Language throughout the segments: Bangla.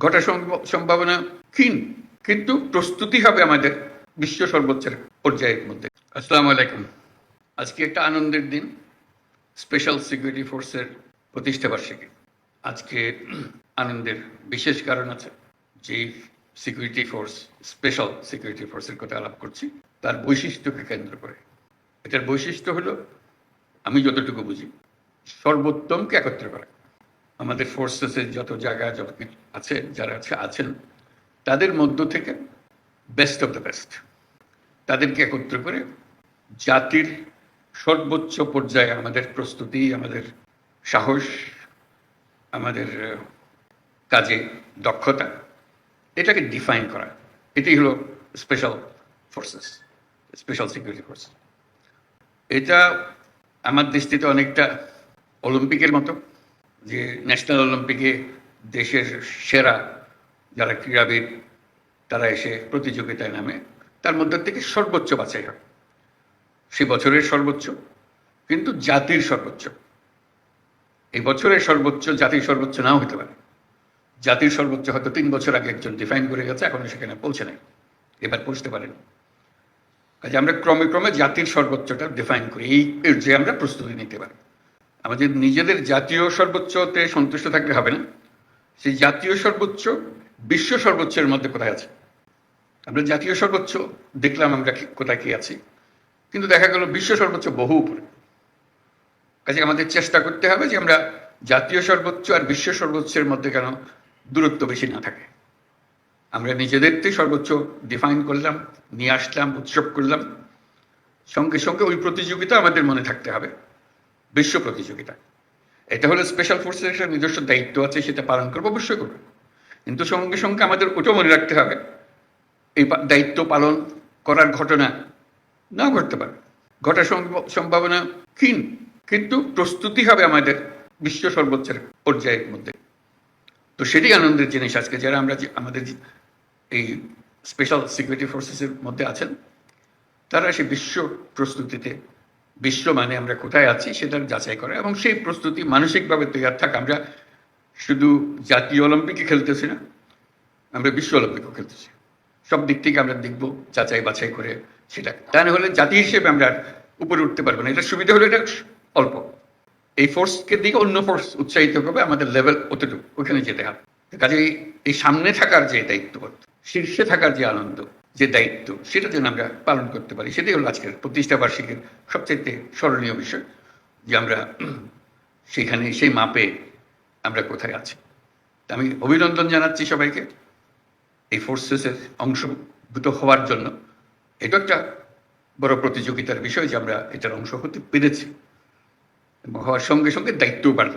ঘটার সম্ভ- সম্ভাবনা ক্ষীণ, কিন্তু প্রস্তুতি হবে আমাদের বিশ্ব সর্বোচ্চের পর্যায়ের মধ্যে। আসসালামু আলাইকুম। আজকে একটা আনন্দের দিন স্পেশাল সিকিউরিটি ফোর্সের প্রতিষ্ঠা বার্ষিকী। আজকে আনন্দের বিশেষ কারণ আছে যে সিকিউরিটি ফোর্স স্পেশাল সিকিউরিটি ফোর্সের কথা আলাপ করছি, তার বৈশিষ্ট্যকে কেন্দ্র করে। এটার বৈশিষ্ট্য হলো, আমি যতটুকু বুঝি, সর্বোত্তমকে একত্র করা। আমাদের ফোর্সেসের যত জায়গা যত আছে, যারা আছে, আছেন, তাদের মধ্য থেকে বেস্ট অফ দ্য বেস্ট তাদেরকে একত্র করে জাতির সর্বোচ্চ পর্যায়ে আমাদের প্রস্তুতি, আমাদের সাহস, আমাদের কাজে দক্ষতা, এটাকে ডিফাইন করা। এটাই হলো special forces special security force এটা আমার দৃষ্টিতে অনেকটা অলিম্পিকের মতো। যে ন্যাশনাল অলিম্পিকে দেশের সেরা যারা ক্রীড়াবিদ, তারা এসে প্রতিযোগিতায় নামে। তার মধ্যে থেকে সর্বোচ্চ বাছাই হয়। সে বছরের সর্বোচ্চ, কিন্তু জাতির সর্বোচ্চ। এই বছরের সর্বোচ্চ, জাতির সর্বোচ্চ নাও হতে পারে। জাতির সর্বোচ্চ হয়তো তিন বছর আগে একজন ডিফাইন করে গেছে, এখনও সেখানে পৌঁছে নেই। এবার পৌঁছতে পারেন। কাজে আমরা ক্রমে ক্রমে জাতির সর্বোচ্চটা ডিফাইন করি। এই যে আমরা প্রস্তুতি নিতে পারি। আমাদের নিজেদের জাতীয় সর্বোচ্চতে সন্তুষ্ট থাকলে হবে না। সেই জাতীয় সর্বোচ্চ বিশ্ব সর্বোচ্চের মধ্যে কোথায় আছে? আমরা জাতীয় সর্বোচ্চ দেখলাম আমরা কোথায় কি আছি। কিন্তু দেখা গেল বিশ্ব সর্বোচ্চ বহু উপরে। কাজে আমাদের চেষ্টা করতে হবে যে আমরা জাতীয় সর্বোচ্চ আর বিশ্ব সর্বোচ্চের মধ্যে কেন দূরত্ব বেশি না থাকে। আমরা নিজেদেরকে সর্বোচ্চ ডিফাইন করলাম, নিয়ে আসলাম, উৎসব করলাম। সঙ্গে সঙ্গে ওই প্রতিযোগিতা আমাদের মনে থাকতে হবে। বিশ্ব প্রতিযোগিতা। এটা হলো স্পেশাল ফোর্সের একটা নিজস্ব দায়িত্ব আছে, সেটা পালন করব, অবশ্যই করব। কিন্তু সঙ্গে সঙ্গে আমাদের ওটাও মনে রাখতে হবে, এই দায়িত্ব পালন করার ঘটনা না ঘটতে পারে। ঘটার সম্ভাবনা ক্ষীণ, কিন্তু প্রস্তুতি হবে আমাদের বিশ্ব সর্বোচ্চের পর্যায়ের মধ্যে। তো সেটাই আনন্দের জিনিস আজকে, যারা আমরা আমাদের এই স্পেশাল সিকিউরিটি ফোর্সেসের মধ্যে আছেন, তারা সে বিশ্ব প্রস্তুতিতে বিশ্ব মানে আমরা কোথায় আছি সেটার যাচাই করে। এবং সেই প্রস্তুতি মানসিকভাবে তৈরি থাক। আমরা শুধু জাতীয় অলিম্পিকে খেলতেছি না, আমরা বিশ্ব অলিম্পিকও খেলতেছি। সব দিক থেকে আমরা দেখব, যাচাই বাছাই করে সেটা। তা না হলে জাতি হিসেবে আমরা উপরে উঠতে পারব না। এটা সুবিধা হলো এটা অল্প। এই ফোর্সকে দিকে অন্য ফোর্স উৎসাহিত করবে, আমাদের লেভেল অতটুকু। ওখানে যেতে হবে। কাজে এই সামনে থাকার যে দায়িত্ববোধ, শীর্ষে থাকার যে আনন্দ যে দায়িত্ব, সেটা যেন আমরা পালন করতে পারি। সেটাই হলো আজকের প্রতিষ্ঠা বার্ষিকীর সবচেয়ে স্মরণীয় বিষয় যে আমরা সেখানে, সেই মাপে আমরা কোথায় আছি। আমি অভিনন্দন জানাচ্ছি সবাইকে এই ফোর্সেসের অংশভূত হওয়ার জন্য। এটা একটা বড় প্রতিযোগিতার বিষয় যে আমরা এটার অংশ হতে পেরেছি। এবং হওয়ার সঙ্গে সঙ্গে দায়িত্বও বাড়ল।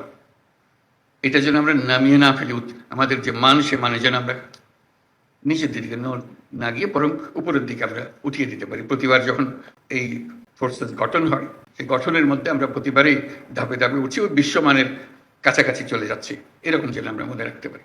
এটা যেন আমরা নামিয়ে না ফেলি আমাদের যে মান, সে মানে যেন আমরা নিচের দিকে ন- গিয়ে বরং উপরের দিকে আমরা উঠিয়ে দিতে পারি। প্রতিবার যখন এই ফোর্সেস গঠন হয়, সেই গঠনের মধ্যে আমরা প্রতিবারই ধাপে ধাপে উঠি ও বিশ্বমানের কাছাকাছি চলে যাচ্ছি। এরকম যেন আমরা মনে রাখতে পারি।